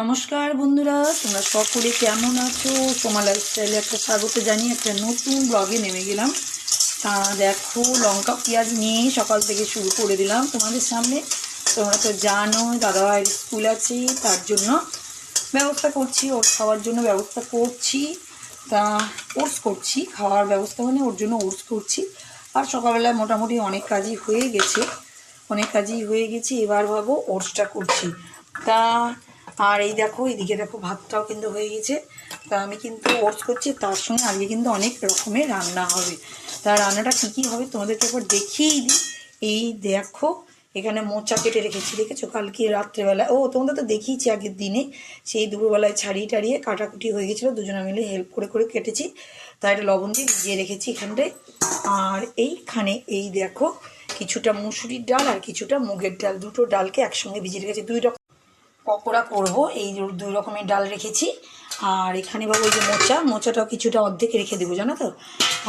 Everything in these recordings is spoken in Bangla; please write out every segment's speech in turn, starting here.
নমস্কার বন্ধুরা, তোমরা সকলে কেমন আছো? সোমা লাইফস্টাইলে একটা স্বাগত জানিয়ে একটা নতুন ব্লগে নেমে গেলাম। তা দেখো, লঙ্কা পেঁয়াজ নিয়ে সকাল থেকে শুরু করে দিলাম তোমাদের সামনে। তোমরা তো জানো দাদাভাইয়ের স্কুল আছে, তার জন্য ব্যবস্থা করছি, ওর খাওয়ার জন্য ব্যবস্থা করছি। তা ওটস করছি, খাওয়ার ব্যবস্থা মানে ওর জন্য ওটস করছি। আর সকালবেলায় মোটামুটি অনেক কাজই হয়ে গেছে, অনেক কাজই হয়ে গেছে, এবার ভাবো ওটসটা করছি। তা আর এই দেখো, এদিকে দেখো ভাতটাও কিন্তু হয়ে গেছে। তা আমি কিন্তু ওটস করছি, তার সঙ্গে আজকে কিন্তু অনেক রকমের রান্না হবে। তা রান্নাটা কী কী হবে তোমাদেরকে একবার দেখিয়েই দিই। এই দেখো, এখানে মোচা কেটে রেখেছি, দেখেছ? কালকে রাত্রেবেলা ও, তোমাদের তো দেখিয়েছি আগের দিনে। সেই দুপুরবেলায় ছাড়িয়ে টাড়িয়ে কাটাকুটি হয়ে গেছিল, দুজনে মিলে হেল্প করে করে কেটেছি। তাই এটা লবণ দিয়ে ভিজিয়ে রেখেছি এখানটায়। আর এইখানে এই দেখো, কিছুটা মুসুরির ডাল আর কিছুটা মুগের ডাল, দুটো ডালকে একসঙ্গে ভিজিয়ে রেখেছি। দুই রকম পকোড়া করব। এই দুই রকমের ডাল রেখেছি। আর এখানে বাবু ওই যে মোচা, মোচাটাও কিছুটা অর্ধেক রেখে দেবো, জানো তো?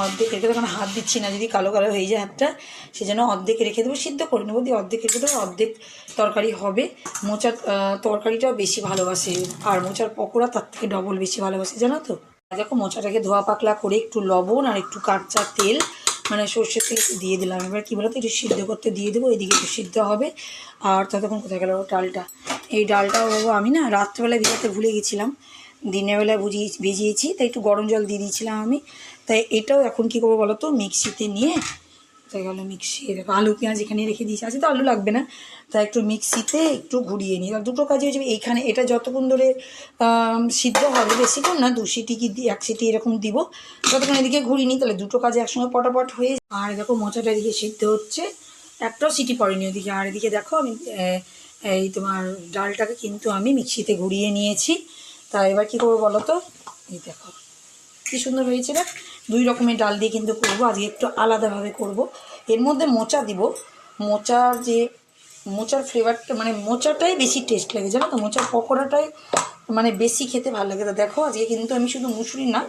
অর্ধেক রেখে দেবো হাত দিচ্ছি না, যদি কালো কালো হয়ে যায় হাতটা, সেজন্য অর্ধেক রেখে দেবো, সিদ্ধ করে নেব। দিয়ে অর্ধেক রেখে দেবো, অর্ধেক তরকারি হবে। মোচার তরকারিটাও বেশি ভালোবাসে, আর মোচার পকোড়া তার থেকে ডবল বেশি ভালোবাসে, জানো তো? দেখো, মোচাটাকে ধোয়া পাকলা করে একটু লবণ আর একটু কাঁচা তেল মানে সর্ষের তেল দিয়ে দিলাম। এবার কী বলতো, একটু সিদ্ধ করতে দিয়ে দেবো, এদিকে একটু সিদ্ধ হবে। আর ততক্ষণ কোথায় গেল ডালটা? এই ডালটাও বাবু আমি না রাত্রেবেলায় ভিজাতে ভুলে গেছিলাম। দিনের বেলায় বুঝিয়ে ভিজিয়েছি, তাই একটু গরম জল দিয়ে দিয়েছিলাম আমি। তাই এটাও এখন কী করব বলো তো মিক্সিতে নিয়ে তাই গেল মিক্সি। দেখো, আলু, পেঁয়াজ এখানে রেখে দিয়েছি। আছে তো আলু লাগবে না। তা একটু মিক্সিতে একটু ঘুরিয়ে নিই। দুটো কাজে হয়ে যাবে এইখানে এটা যতক্ষণ ধরে সিদ্ধ হবে বেশিক্ষণ না, দু সিটি কি এক সিটি এরকম দিব। যতক্ষণ এদিকে ঘুরিয়ে নিই, তাহলে দুটো কাজে একসঙ্গে পটাপট হয়ে আর দেখো, মোচাটা এদিকে সিদ্ধ হচ্ছে। একটাও সিটি পড়েনি ওদিকে। আর এদিকে দেখো, আমি এই তোমার ডালটাকে কিন্তু আমি মিক্সিতে ঘুরিয়ে নিয়েছি। তা এবার কী করব বলো তো? এই দেখো, কি সুন্দর হয়েছে না দুই রকমের ডাল দিয়ে কিন্তু করব, আজকে একটু আলাদাভাবে করব। এর মধ্যে মোচা দিব। মোচার যে, মোচার ফ্লেভারটা মানে মোচাটাই বেশি টেস্ট লাগে, জানো তো? মোচার পকোড়াটাই মানে বেশি খেতে ভালো লাগে। তা দেখো, আজকে কিন্তু আমি শুধু মুসুরি না,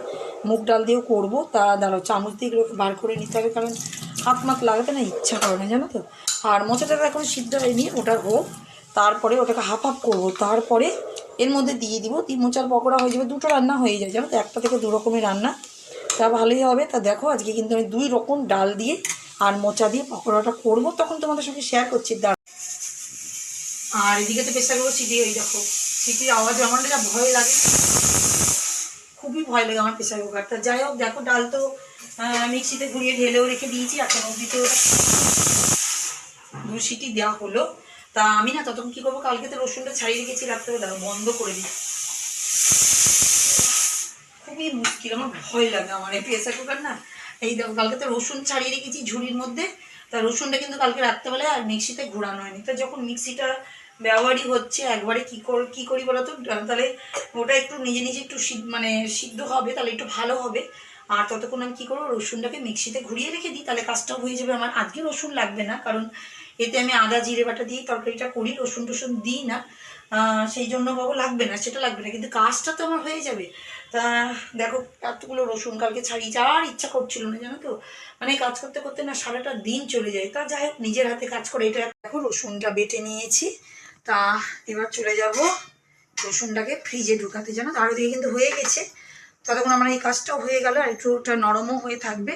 মুগ ডাল দিয়েও করব। তা দাঁড়াও, চামচ দিয়ে এগুলোকে বার করে নিতে হবে, কারণ হাত মাত লাগাতে না ইচ্ছা করে না, জানো তো? আর মোচাটা এখন সিদ্ধ হয়নি, ওটা হোক। তারপরে ওটাকে হাফ হাফ করব। তারপরে এর মধ্যে দিয়ে দিব। দিয়ে মোচার পকোড়া হয়ে যাবে, দুটো রান্না হয়ে যায়, জানো তো? একটা থেকে দু রকমের রান্না। তা ভালোই হবে। তা দেখো, আজকে কিন্তু আমি দুই রকম ডাল দিয়ে আর মোচা দিয়ে পকোড়াটা করব। তখন তোমাদের সঙ্গে শেয়ার করছি। দাঁড় আর এদিকে তো প্রেশার কুকার সিটি, ওই দেখো, সিটির আওয়াজ আমার যা ভয় লাগে। খুবই ভয় লাগে আমার প্রেশার কুকারটা যাই হোক, দেখো, ডাল তো মিক্সিতে ঘুরিয়ে ঢেলেও রেখে দিয়েছি। এখন অবধি তো দু সিটি দেওয়া হলো। তা আমি না ততক্ষণ কী করব? কালকে তো রসুনটা ছাড়িয়ে রেখেছি, রাত্রেবেলা। বন্ধ করে দিই খুবই মুশকিল, আমার ভয় লাগে, আমার এই প্রেসার কুকার না। এই দেখো, কালকে তো রসুন ছাড়িয়ে রেখেছি ঝুড়ির মধ্যে, তা রসুনটা কিন্তু কালকে রাত্রেবেলায় আর মিক্সিতে ঘোরানো হয়নি। তা যখন মিক্সিটা ব্যবহারই হচ্ছে, একবারে কী কর, কী করি বলো তো? তাহলে ওটা একটু নিজে নিজে একটু মানে সিদ্ধ হবে, তাহলে একটু ভালো হবে। আর ততক্ষণ আমি কী করব? রসুনটাকে মিক্সিতে ঘুরিয়ে রেখে দিই, তাহলে কাজটাও হয়ে যাবে আমার। আজকে রসুন লাগবে না, কারণ এতে আমি আদা, জিরে বাটা দিয়ে তরকারিটা করি, রসুন টসুন দিই না। সেই জন্য বাবু লাগবে না, সেটা লাগবে না, কিন্তু কাজটা তো আমার হয়ে যাবে। তা দেখো, এতগুলো রসুন কালকে ছাড়িয়ে যাওয়ার ইচ্ছা করছিল না, জানো তো? মানে কাজ করতে করতে না সারাটা দিন চলে যায়। তা যাই হোক, নিজের হাতে কাজ করে এটা দেখো, রসুনটা বেটে নিয়েছি। তা এবার চলে যাব রসুনটাকে ফ্রিজে ঢুকাতে, জানো তো? আর ওদিকে কিন্তু হয়ে গেছে। ততক্ষণ আমার এই কাজটাও হয়ে গেল আর একটুটা নরমও হয়ে থাকবে।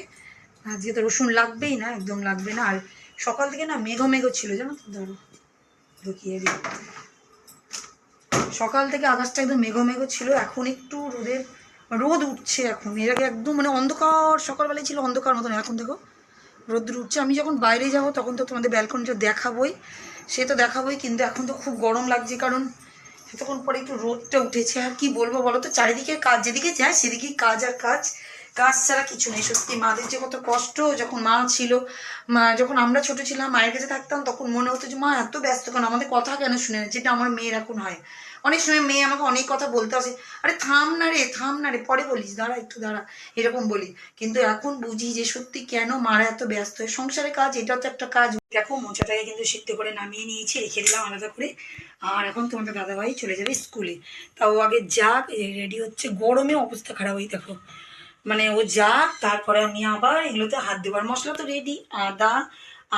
আজকে তো রসুন লাগবেই না, একদম লাগবে না। আর সকাল থেকে না মেঘো মেঘো ছিল, জানো তো? ধরো, ঢুকিয়ে দিই। সকাল থেকে আকাশটা একদম মেঘো মেঘো ছিল। এখন একটু রোদের রোদ উঠছে এখন। এর আগে একদম মানে অন্ধকার, সকালবেলায় ছিল অন্ধকার মতন। এখন দেখো, রোদ্দুর উঠছে। আমি যখন বাইরে যাব, তখন তো তোমাদের ব্যালকনিটা দেখাবই। সে তো দেখাবই, কিন্তু এখন তো খুব গরম লাগছে। কারণ এতক্ষণ পরে একটু রোদটা উঠেছে। আর কি বলব বলো তো? চারিদিকে কাজ, যেদিকে যায় সেদিকেই কাজ আর কাজ। কাজ ছাড়া কিছু নেই। সত্যি মাদের যে কত কষ্ট, যখন মা ছিল, মা যখন আমরা ছোট ছিলাম, মায়ের কাছে থাকতাম, তখন মনে হতো যে মা এত ব্যস্ত। কেন আমাদের কথা কেন শুনে না যেটা আমার মেয়ের এখন হয়। অনেক সময় মেয়ে আমাকে অনেক কথা বলতে আসে, আরে থাম না রে, থাম না রে, পরে বলিস, দাঁড়া একটু দাঁড়া, এরকম বলি কিন্তু এখন বুঝি যে সত্যি কেন মারা এত ব্যস্ত? হয় সংসারের কাজ, এটা তো একটা কাজ। দেখো, মোচাটাকে কিন্তু সিদ্ধ করে নামিয়ে নিয়েছি, রেখে দিলাম আলাদা করে। আর এখন তোমাদের দাদাভাই চলে যাবে স্কুলে। তাও আগে যাক রেডি হচ্ছে। গরমে অবস্থা খারাপ হয়ে দেখো। মানে ও যাক, তারপরে আমি আবার এগুলোতে হাত দেবার মশলা তো রেডি আদা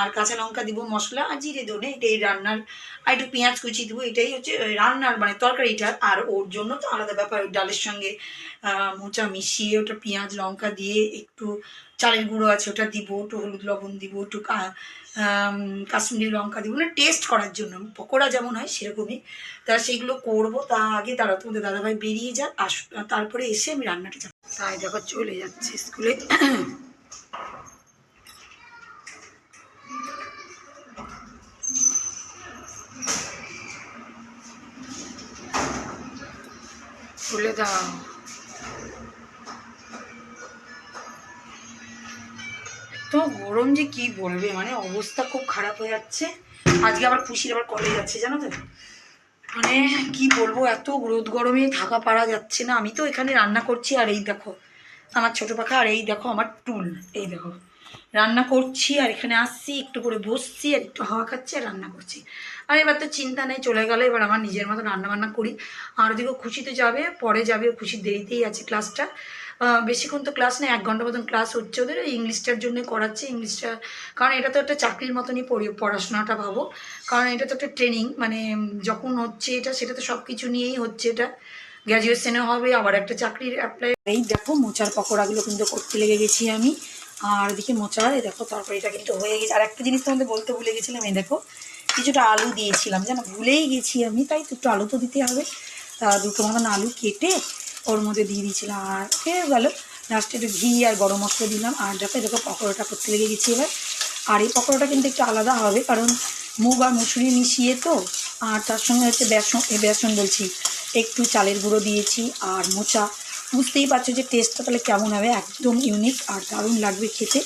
আর কাঁচা লঙ্কা দিব, মশলা আর জিরে ধনে এটাই রান্নার, আর একটু পেঁয়াজ কুচি দেবো, এটাই হচ্ছে রান্নার মানে তরকারিটা। আর ওর জন্য তো আলাদা ব্যাপার, ওই ডালের সঙ্গে মোচা মিশিয়ে ওটা পেঁয়াজ, লঙ্কা দিয়ে একটু চালের গুঁড়ো আছে, ওটা দিব, একটু হলুদ লবণ দিব, একটু কাশ্মীরি লঙ্কা দিব না টেস্ট করার জন্য। পকোড়া যেমন হয় সেরকমই। তা সেইগুলো করব, তা আগে তারা তোমাদের দাদাভাই বেরিয়ে যাক, আস, তারপরে এসে আমি রান্নাটা তাই দেখো চলে যাচ্ছে স্কুলে। খুলে দাও তো গরম যে কি বলবে মানে অবস্থা খুব খারাপ হয়ে যাচ্ছে। আজকে আবার খুশির আবার কলেজ যাচ্ছে, জানো তো? মানে কি বলব, এত রোদ গরমে থাকা পারা যাচ্ছে না। আমি তো এখানে রান্না করছি আর এই দেখো, আমার ছোট পাখা আর এই দেখো আমার টুল, এই দেখো। রান্না করছি আর এখানে আসছি, একটু করে বসছি, আর একটু হাওয়া খাচ্ছি আর রান্না করছি। আর এবার তো চিন্তা নেই, চলে গেলে, এবার আমার নিজের মতো রান্না বান্না করি। আর ওদিকে খুশিতে যাবে, পরে যাবে, ও খুশির দেরিতেই আছে ক্লাসটা। বেশিক্ষণ তো ক্লাস নেই, এক ঘণ্টা মতন ক্লাস হচ্ছে ওদের ইংলিশটার জন্য করাচ্ছে, ইংলিশটা, কারণ এটা তো একটা চাকরির মতনই পড়ি, পড়াশোনাটা ভাবো। কারণ এটা তো একটা ট্রেনিং মানে যখন হচ্ছে এটা, সেটা তো সব কিছু নিয়েই হচ্ছে এটা। গ্র্যাজুয়েশনে হবে, আবার একটা চাকরির অ্যাপ্লাই। এই দেখো মোচার পকোড়াগুলো কিন্তু করতে লেগে গেছি আমি। আর এদিকে মোচা এই দেখো তরকারিটা কিন্তু হয়ে গেছে। আর একটা জিনিস তোমাদের বলতে ভুলে গেছিলাম, এই দেখো, কিছুটা আলু দিয়েছিলাম জানো ভুলেই গেছি আমি, তাই একটু আলু তো দিতে হবে। তা দুটো মতন আলু কেটে ওর মধ্যে দিয়ে দিয়েছিলাম, আর হয়ে গেলো। লাস্টে একটু ঘি আর গরম মশলা দিলাম, আর দেখো দেখো পকোড়াটা করতে লেগে গেছি এবার। আর এই পকোড়াটা কিন্তু একটু আলাদা হবে, কারণ মুগ আর মুসুরি মিশিয়ে তো, আর তার সঙ্গে হচ্ছে বেসন এ বেসন বলছি, একটু চালের গুঁড়ো দিয়েছি, আর মোচা। বুঝতেই পারছ যে টেস্টটা তাহলে কেমন হবে, একদম ইউনিক আর দারুণ লাগবে খেতে।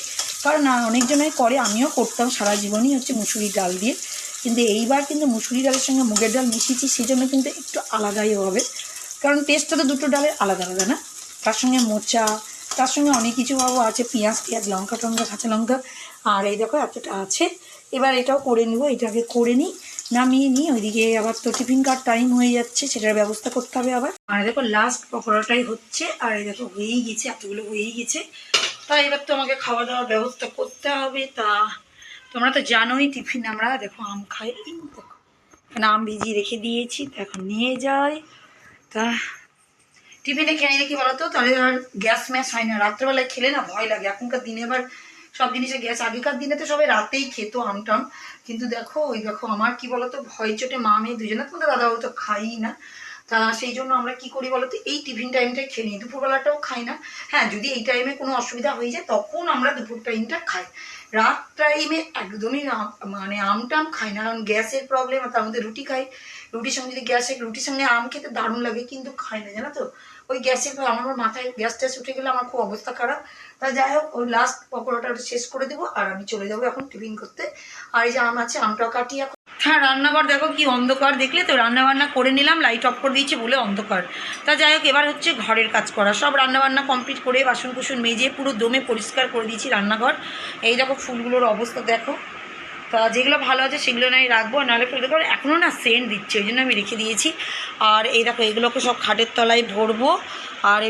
কারণ অনেকজনাই করে, আমিও করতাম সারা জীবনই হচ্ছে মুসুরি ডাল দিয়ে। কিন্তু এইবার কিন্তু মুসুরি ডালের সঙ্গে মুগের ডাল মিশিয়েছি সেই জন্য কিন্তু একটু আলাদাই হবে। কারণ টেস্টটা তো দুটো ডালের আলাদা আলাদা না? তার সঙ্গে মোচা, তার সঙ্গে অনেক কিছু ভাবো আছে, পেঁয়াজ পেঁয়াজ, লঙ্কা টঙ্কা, কাঁচা লঙ্কা। আর এই দেখো এতটা আছে। এবার এটাও করে নিব, এটাকে করে নিই। নামিয়ে নিই ওইদিকে আবার তো টিফিন কার টাইম হয়ে যাচ্ছে, সেটার ব্যবস্থা করতে হবে আবার। আর দেখো লাস্ট পকোড়াটাই হচ্ছে, আর দেখো, হয়েই গেছে, এতগুলো হয়েই গেছে। তা এবার তো আমাকে খাওয়া দাওয়ার ব্যবস্থা করতে হবে, তা তোমরা তো জানোই টিফিন আমরা, দেখো, আম খাই। দেখো আম ভিজিয়ে রেখে দিয়েছি, তা এখন নিয়ে যাই। তা টিফিনে খেয়ে নিলে কি বলতো তাহলে আর গ্যাস ম্যাস হয় না। রাত্রেবেলায় খেলে না ভয় লাগে, এখনকার দিনে এবার সব জিনিসে গ্যাস আগেকার দিনে তো সবাই রাতেই খেত আমটাম। কিন্তু দেখো, ওই দেখো, আমার কি বলতো, ভয় চোটে মা মেয়ে দুজনে, তোমাদের দাদা তো খাই না। তা সেই জন্য আমরা কি করি বলতো, এই টিফিন টাইমটাই খেয়ে নিই। দুপুরবেলাটাও খাই না। হ্যাঁ যদি এই টাইমে কোনো অসুবিধা হয়ে যায়, তখন আমরা দুপুর টাইমটা খাই। রাত টাইমে একদমই মানে আমটাম খাই না। কারণ গ্যাসের প্রবলেম তার মধ্যে রুটি খাই। রুটির সঙ্গে যদি গ্যাসে রুটির সঙ্গে আম খেতে দারুণ লাগে, কিন্তু খাই না, জানো তো? ওই গ্যাসের আমার মাথায় গ্যাস ট্যাস উঠে গেলে আমার খুব অবস্থা খারাপ। তা যাই হোক, ওই লাস্ট পকোড়াটা শেষ করে দেবো আর আমি চলে যাব এখন টিফিন করতে। আর এই যে আম আছে, আমটাও কাটি এখন। হ্যাঁ রান্নাঘর দেখো কি অন্ধকার দেখলে তো রান্নাবান্না করে নিলাম লাইট অফ করে দিয়েছি বলে অন্ধকার। তা যাই হোক, এবার হচ্ছে ঘরের কাজ করা। সব রান্নাবান্না কমপ্লিট করে বাসন কুসন মেজে পুরো দমে পরিষ্কার করে দিয়েছি রান্নাঘর। এই দেখো ফুলগুলোর অবস্থা দেখো। তা যেগুলো ভালো আছে সেগুলো নাই রাখব, নাহলে নাহলে ফুলগুলো এখনও না সেন্ট দিচ্ছে, ওই জন্য আমি রেখে দিয়েছি। আর এই দেখো, এগুলোকে সব খাটের তলায় ভরবো। আর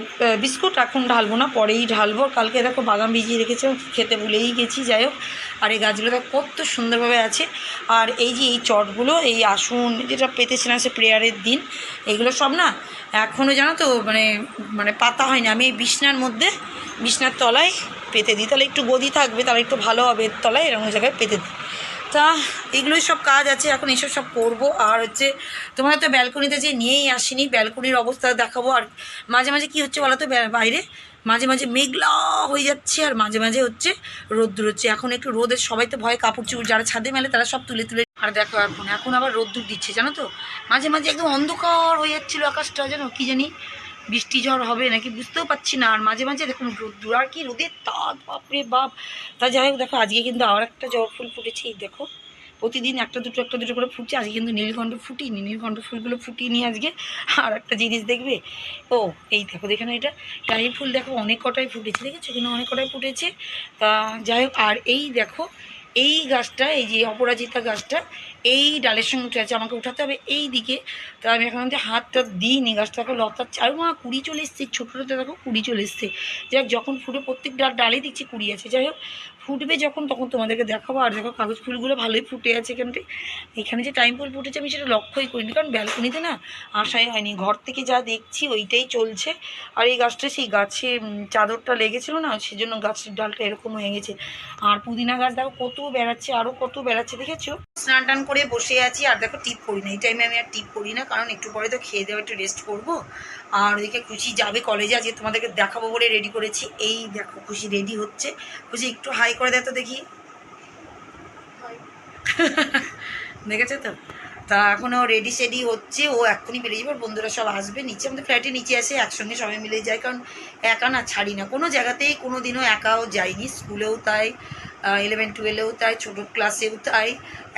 বিস্কুট এখন ঢালবো না, পরেই ঢালবো। কালকে দেখো বাদাম ভিজিয়ে রেখেছে, খেতে ভুলেই গেছি, যাই হোক। আর এই গাছগুলো দেখো কত সুন্দরভাবে আছে। আর এই যে এই চটগুলো, এই আসন যেটা পেতেছিলাম সে প্রেয়ারের দিন, এগুলো সব না এখনও জানো তো মানে মানে পাতা হয়নি আমি এই বিছনার মধ্যে, বিছনার তলায় পেতে দিই। তাহলে একটু গদি থাকবে, তাহলে একটু ভালো হবে তলায়, এরকম জায়গায় পেতে দিই। তা, এগুলোই সব কাজ আছে, এখন এইসব সব করব। আর হচ্ছে, তোমার তো ব্যালকনিতে যে নিয়েই আসিনি, ব্যালকনির অবস্থা দেখাবো। আর মাঝে মাঝে কি হচ্ছে বলো তো বাইরে মাঝে মাঝে মেঘলা হয়ে যাচ্ছে, আর মাঝে মাঝে হচ্ছে রোদ্দুর হচ্ছে। এখন একটু রোদের, সবাই তো ভয় কাপড় চুপড় যারা ছাদে মেলে তারা সব তুলে তুলে আর দেখো এখন এখন আবার রোদ্দুর দিচ্ছে, জানো তো? মাঝে মাঝে একদম অন্ধকার হয়ে যাচ্ছিল আকাশটা, জানো কি জানি? বৃষ্টি ঝড় হবে নাকি বুঝতেও পারছি না। আর মাঝে মাঝে দেখুন রোদ্দুর আর কি রোদের তাপ বাপরে বাপ। তা যাই হোক, দেখো, আজকে কিন্তু আবার একটা জবা ফুল ফুটেছে, এই দেখো। প্রতিদিন একটা দুটো একটা দুটো করে ফুটছে, আজকে কিন্তু নীলকণ্ঠ ফুটিনি। নীলকণ্ঠ ফুলগুলো ফুটিয়ে নিয়ে আজকে। আর একটা জিনিস দেখবে? ও, এই দেখো দেখো এটা। টাইম ফুল দেখো, অনেক কটাই ফুটেছে, দেখেছ? কিন্তু অনেক কটাই ফুটেছে। তা যাই হোক, আর এই দেখো, এই গাছটা, এই যে অপরাজিতা গাছটা এই ডালের সঙ্গে উঠে আছে, আমাকে উঠাতে হবে এই দিকে। তা আমি এখন হাতটা দিইনি, গাছটা দেখো লতার চার মা, কুড়ি চলে এসছে, ছোটোটাতে দেখো কুড়ি চলে এসছে। যাই যখন ফুটে প্রত্যেক ডাল, ডালে দেখছি কুড়ি আছে। যাই হোক, ফুটবে যখন, তখন তোমাদেরকে দেখাবো। আর দেখো কাগজ ফুলগুলো ভালোই ফুটে আছে এখানটায় এখানে যে টাইম ফুল ফুটেছে, আমি সেটা লক্ষ্যই করিনি। কারণ ব্যালকনিতে না আশাই হয়নি। ঘর থেকে যা দেখছি, ওইটাই চলছে। আর এই গাছটা, সেই গাছে চাদরটা লেগেছিলো না, সেজন্য গাছের ডালটা এরকম হয়ে গেছে। আর পুদিনা গাছ দেখো, কত বেড়াচ্ছে আরও কত বেড়াচ্ছে, দেখেছ? স্নান টান করে বসে আছি আর দেখো টিপ করি না। এই টাইমে আমি আর টিপ করি না কারণ একটু পরে তো খেয়ে দেওয়া একটু রেস্ট করব। আর ওদিকে খুশি যাবে কলেজে আজকে তোমাদেরকে দেখাবো বলে রেডি করেছি। এই দেখো খুশি রেডি হচ্ছে। খুশি একটু হাই করে দেয় তো দেখি। দেখেছে তো? তা এখনও রেডি সেডি হচ্ছে ও এক্ষুনি বেরিয়ে যাবে বন্ধুরা সব আসবে। নিচে আমাদের ফ্ল্যাটে নিচে আসে একসঙ্গে সবাই মিলে যায় কারণ একা না ছাড়ি না। কোনো জায়গাতেই কোনো দিনও একাও যাইনি স্কুলেও তাই। ইলেভেন টুয়েলভেও তাই, ছোটো ক্লাসেও তাই।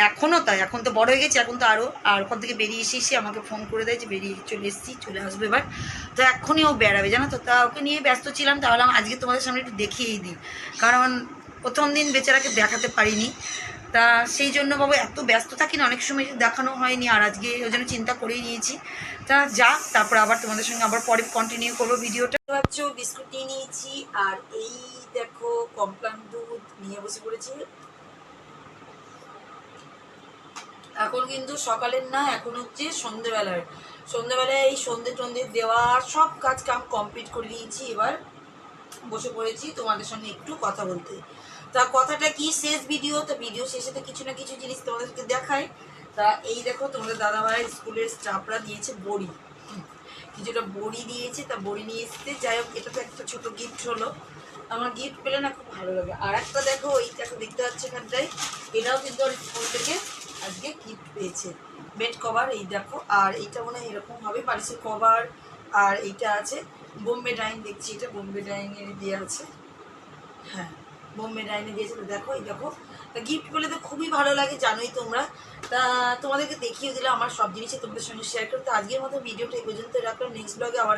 এখনও তাই, এখন তো বড় হয়ে গেছে, এখন তো আরও আর ওখান থেকে বেরিয়ে এসে এসে আমাকে ফোন করে দেয় যে বেরিয়ে চলে এসেছি, চলে আসবে এবার। তো এখনই ও বেড়াবে, জানো তো? তা ওকে নিয়ে ব্যস্ত ছিলাম তাহলে আজকে তোমাদের সামনে একটু দেখিয়েই দিই। কারণ প্রথম দিন বেচারাকে দেখাতে পারিনি। তা সেই জন্য বাবু এত ব্যস্ত থাকি না, অনেক সময় দেখানো হয়নি, আর আজকে ওই জন্য চিন্তা করেই নিয়েছি। তা যাক, তারপর আবার তোমাদের সঙ্গে আবার পরে কন্টিনিউ করব ভিডিওটা পাচ্ছ, বিস্কুট নিয়ে নিয়েছি, আর এই দেখো কমপ্লান দুধ নিয়ে বসে পড়েছি। এখন কিন্তু সকালের না, এখন হচ্ছে সন্ধেবেলার। সন্ধেবেলায় এই সন্ধে টন্ধে দেওয়া সব কাজ কাম কমপ্লিট করে নিয়েছি, এবার বসে পড়েছি তোমাদের সঙ্গে একটু কথা বলতে। তা কথাটা কি শেষ ভিডিও তো ভিডিও শেষে তো কিছু না কিছু জিনিস তোমাদেরকে দেখায় তা এই দেখো, তোমাদের দাদাভাই স্কুলের স্টাফরা দিয়েছে বড়ি। কিছুটা বড়ি দিয়েছে, তা বড়ি নিয়ে এসেছে। যাই হোক, এটা তো একটা ছোট গিফট হলো। আমার গিফট পেলে না খুব ভালো লাগে। আর একটা দেখো, এই দেখো, দেখতে পাচ্ছি এখানটায়? এটাও কিন্তু ওর স্কুল থেকে আজকে গিফট পেয়েছে। বেড কভার এই দেখো। আর এইটা মনে হয় এরকম হবে, বালিশের কভার আর এইটা আছে, বোম্বে ডাইন, দেখছি এটা বোম্বে ডাইনের দিয়ে আছে। হ্যাঁ। বোম্বে ডাইনে গিয়েছিল। দেখো এই দেখো, তা গিফট পেলে তো খুবই ভালো লাগে, জানোই তোমরা। তা তোমাদেরকে দেখিয়ে দিলাম আমার সব জিনিসই তোমাদের সঙ্গে শেয়ার করতে। আজকের মতো ভিডিওটা এই পর্যন্ত রাখলাম। নেক্সট ব্লগে আবার